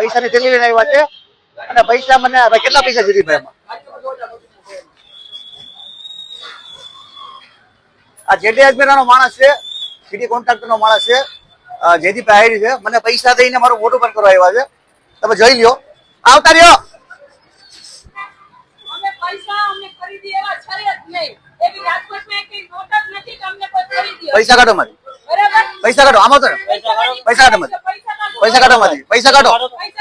પૈસાની થેલી લઈને આવ્યા છે. અને પૈસા મને કેટલા પૈસા જીતી ભાઈ આ જેડી અજમેરાનો માણસ છે સિટી કોન્ટ્રાક્ટર નો માણસ છે અ, જયદીપભાઈ છે. મને પૈસા દઈને મારું મોટું પણ કરવા આવ્યા છે. તમે જોઈ લ્યો. આવતા રહ્યો. પૈસા કાઢો મારી. પૈસા કાઢો. આમાં તો પૈસા કાઢો મારી. પૈસા કાઢો. મારી પૈસા કાઢો પૈસા કાઢો. મોટા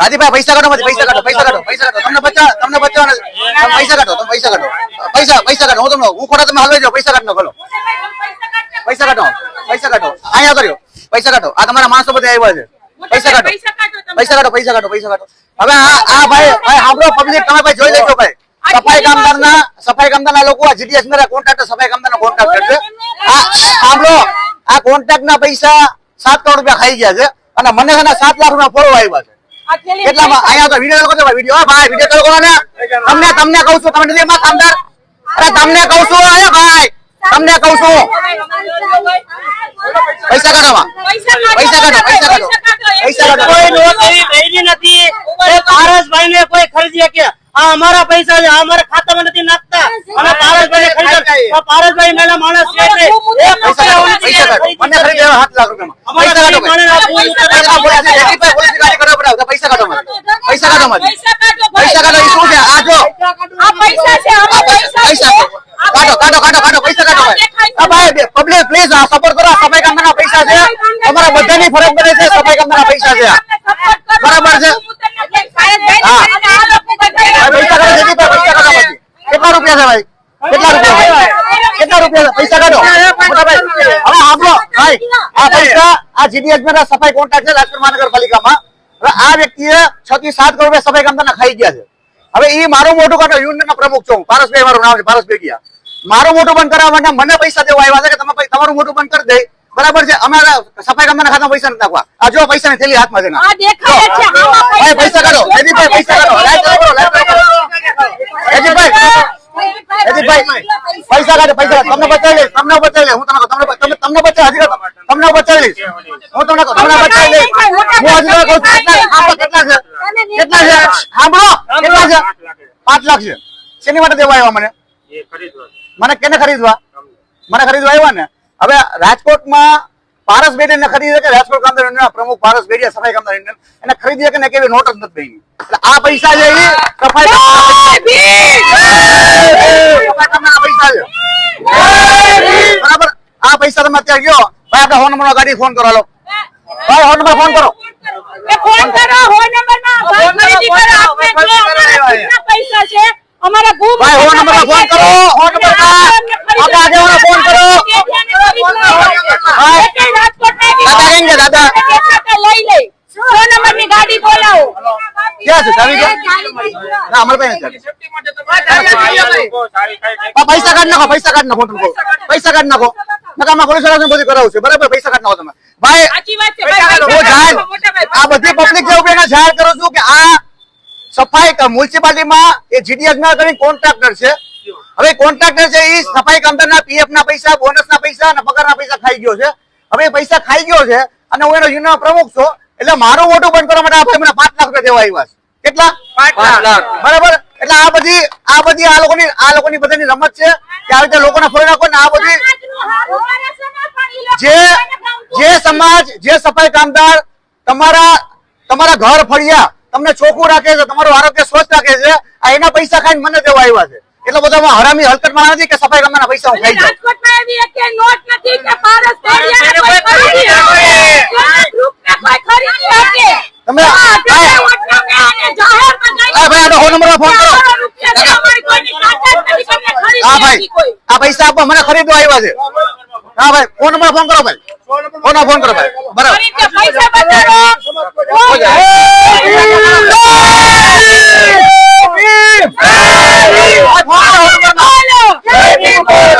હાજીભાઈ પૈસા કાઢો પૈસા કાઢો પૈસા કાઢો પૈસા કાઢો. તમને બચા તમને બચવા તમે પૈસા કાઢો તમે પૈસા કાઢો. પૈસા પૈસા કાઢો. હું તમને હું ખોટા તમે હલવાઈ જાઓ પૈસા કાઢો ભલો. પૈસા કાઢો. પૈસા કાઢો. અહીંયા કર્યો પૈસા કાઢો. આ તમારા માણસો બધા આવ્યા છે. પૈસા કાઢો. પૈસા કાઢો પૈસા કાઢો પૈસા કાઢો હવે આ આ ભાઈ ભાઈ આપણો પબ્લિક તમે ભાઈ જોઈ લેજો ભાઈ. સફાઈ કામદારના સફાઈ કામદારના લોકો આ જીડીએસ મેરા કોન્ટ્રાક્ટર સફાઈ કામદારના કોન્ટ્રાક્ટર છે. આ સાંભળો આ કોન્ટ્રાક્ટ ના પૈસા સાત કરોડ રૂપિયા ખાઈ ગયા છે. અને મને સાત લાખ રૂપિયા ફોડો આવ્યા છે. કેટલામાં અહીંયા તો વીડિયો લોકો ભાઈ વીડિયો ભાઈ વીડિયો કરો ને. તમને તમને કહું છું તમે નથી એમાં કામદાર અરે તમને કહું છું અરે ભાઈ. તમને કહું છું. પૈસા કાઢો પૈસા કાઢો પૈસા કાઢો પૈસા કાઢો. કોઈ નોકરી ભરી નથી. એ પારસભાઈ ને કોઈ ખરીદી કે આ અમારા પૈસા છે અમારા ખાતામાં નથી નાખતા. અને પારસભાઈ ખરીદી તો પારસભાઈ મેલા માણસ છે પૈસા કાઢો. પૈસા મને ખરીદી સાત લાખ રૂપિયામાં પૈસા કાઢો ગરીબ ભાઈ. માણસના પૈસા કાઢો. પોલીસની ગાડી પર પોલીસની ગાડી કરવા પડે તો પૈસા કાઢો પૈસા કાઢો. મારી પૈસા કાઢો પૈસા કાઢો. એ શું છે? આ જો. આ પૈસા છે. આ આ પૈસા પૈસા કાઢો કાઢો કાઢો કાઢો પૈસા કાઢો ભાઈ. પબ્લિક પ્લીઝ આ સપોર્ટ કરો. આ સફાઈ કામદારના પૈસા છે. અમારા બધાની ફરજ પડે છે સફાઈ કામદારના પૈસા છે. બરાબર છે. પૈસા કાઢો. પૈસા કાઢો કેટલા રૂપિયા છે ભાઈ? કેટલા રૂપિયા કેટલા રૂપિયા પૈસા કાઢો. મોટા ભાઈ. હવે સાંભળો ભાઈ આ પૈસા આ જીડીએસમાં સફાઈ કોન્ટ્રાક્ટ છે રાજકોટ મહાનગરપાલિકામાં. હવે આ વ્યક્તિએ છ થી સાત કરોડ રૂપિયા સફાઈ કામદારના ખાઈ ગયા છે. હવે એ મારું મોટું કાઢો યુનિયન ના પ્રમુખ છું પારસભાઈ મારું નામ છે પારસભાઈ ગયા. મારું મોટું બંધ કરવા માટે મને પૈસા દેવા આવ્યા છે કે તમે તમારું મોટું બંધ કરી દે. બરાબર છે? અમારા સફાઈ કામદારના ખાતા પૈસા નથી નાખવા. આ જો પૈસાની થેલી હાથમાં છે ના. પૈસા કાઢો. પૈસા કાઢો લાઈટ ચાલુ કરો લાઈટ ચાલુ કરો જયદીપભાઈ જયદીપભાઈ પૈસા કાઢો પૈસા કાઢો. તમને બચાવી લઈશ તમને બચાવી લઈશ હું તમને તમને તમને તમને બચાવી હજી તમને બચાવી લઈશ હું તમને તમને બચાવી લઈશ હું હજી કહું કેટલા કેટલા છે? કેટલા છે? સાંભળો કેટલા છે? પાંચ લાખ છે. શેની માટે દેવા આવ્યા મને? મને કેને ખરીદવા? મને ખરીદવા આવ્યા ને? હવે રાજકોટમાં પારસ બેડી ખરીદે કે રાજકોટ કામદાર યુનિયનના પ્રમુખ પારસ બેડિયા સફાઈ કામદાર યુનિયન એને ખરીદી કે ને કેવી નોટ જ નથી એટલે આ પૈસા છે એ સફાઈ પૈસા છે. બરાબર. આ પૈસા તમે અત્યારે ગયો. ભાઈ આપણે ફોન નંબર ગાડી ફોન કરો હાલો. ભાઈ ફોન નંબર ફોન કરો. ફોન કરો હો નંબર ના ભાઈ ખરીદી કરો આપને જો અમારા પૈસા છે? અમારા ગુમ ભાઈ ફોન નંબર ફોન કરો ફોન નંબર આપણે આગેવાનો ફોન કરો. દાદા કેમ છે દાદા. લઈ લઈ સો નંબરની ગાડી બોલાવો. ક્યાં છે ના અમરભાઈ ને ચાવી પૈસા કાઢ નાખો પૈસા કાઢ નાખો તમે પૈસા કાઢ નાખો. નકામા પોલીસ વાળાને બધું કરાવું છે. બરાબર પૈસા કાઢ નાખો તમે. ભાઈ સાચી વાત છે હું ભાઈ જાહેર. મોટા ભાઈ. આ બધી પબ્લિક જે જાહેર કરું છું કે આ સફાઈ મ્યુનિસિપાલિટીમાં એ જીડીએસ ના કરીને કોન્ટ્રાક્ટર છે? હવે કોન્ટ્રાક્ટર છે એ સફાઈ કામદારના પીએફ ના પૈસા બોનસ ના પૈસા અને પગારના પૈસા ખાઈ ગયો છે. હવે પૈસા ખાઈ ગયો છે અને હું એનો યુનિયન પ્રમુખ છું. એટલે મારું મોટું બંધ કરવા માટે મને પાંચ લાખ રૂપિયા દેવા આવ્યા છે. કેટલા? પાંચ લાખ. બરાબર? એટલે આ બધી આ બધી આ લોકોની આ લોકોની બધાની રમત છે. કે આવી રીતે લોકોને ફોડી નાખો ને આ બધી જે જે સમાજ જે સફાઈ કામદાર તમારા તમારા ઘર ફળિયા તમને ચોખ્ખું રાખે છે તમારું આરોગ્ય સ્વસ્થ રાખે છે આ એના પૈસા ખાઈને મને દેવા આવ્યા છે. એટલે બધા હરામી હલકટમાં નથી કે સફાઈ કામદારના પૈસા હું ખાઈ જાઉં. રાજકોટમાં નથી નંબર ફોન કરો હા ભાઈ. આ પૈસા આપવા મને ખરીદવા આવ્યા છે હા ભાઈ ફોન નંબર ફોન કરો ભાઈ ફોન ફોન કરો ભાઈ બરાબર ના ના ના કોઈ બોલો. જય ભીમ બોલો.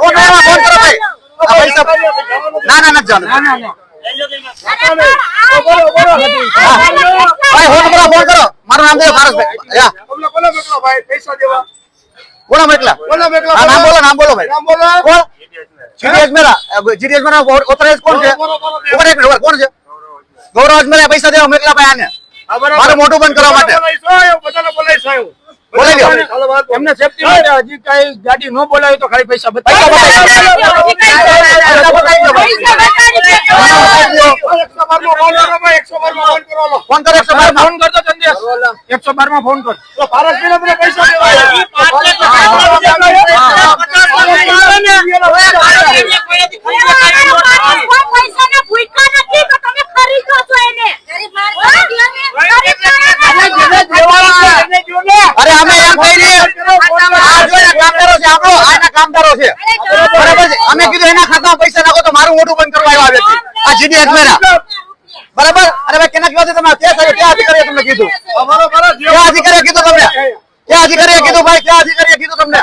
ફોન નંબર ફોન કરો ફોન કરો ભાઈ આ પૈસા ના ના નથી જવાનું ભાઈ ફોન કરો ફોન કરો મેકલા નામ બોલો નામ બોલો ભાઈ. કોણ? ઓથરાઇઝ કોણ છે? એક મિનિટ, કોણ છે? ગૌરવ અજમેરે પૈસા દેવા મોકલા ભાઈ આને. મારું મોઢું બંધ કરવા માટે. બધાને વાત એમને સેફટી માટે હજી કઈ ગાડી ન બોલાવી તો ખાલી પૈસા પૈસા બતાવી. ફોન કરો એકસો બારમાં ફોન કરો કરતો એકસો બારમાં ફોન કર. ભારત પૈસા દેવા હજી પાંચ લાખ રૂપિયા પચાસ લાખ આવે ને, હવે ભારત એને કોઈથી ખરીદી કરી ન થાય. કોઈ પૈસાના ભૂખ્યા નથી તો તમે ખરીદો છો એને અરે અમે એમ કહીએ આ જો એના કામદારો છે આપણો આ એના કામદારો છે બરાબર છે અમે કીધું એના ખાતામાં પૈસા નાખો તો મારું મોઢું બંધ કરવા આવ્યા જીડી અજમેરા બરાબર? અરે ભાઈ કેના કહેવાથી તમે ક્યાં સાહેબ ક્યાં અધિકારીએ તમને કીધું? ક્યાં અધિકારીએ કીધું તમને? ક્યાં અધિકારીએ કીધું ભાઈ? ક્યાં અધિકારીએ કીધું તમને.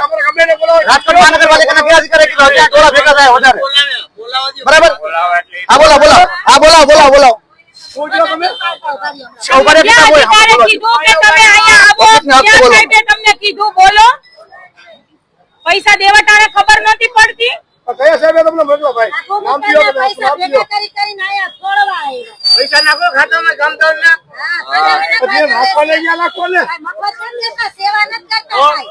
રાજકોટ મહાનગરપાલિકાના ક્યાં અધિકારીએ કીધું? ક્યાં ટોળા ભેગા થાય વધારે? બોલાવે, બોલાવા. દે. બરાબર હા બોલો. બોલો હા બોલો. બોલો બોલો. પૈસા દેવા તારે ખબર નથી પડતી? કયા સાહેબે તમને મોકલો ભાઈ? નામ પીઓ કે નામ નામ પીઓ. પૈસા નાખો ખાતામાં કામ કરો ના નાખવા લઈ ગયા નાખો ને સેવા નથી કરતા ભાઈ.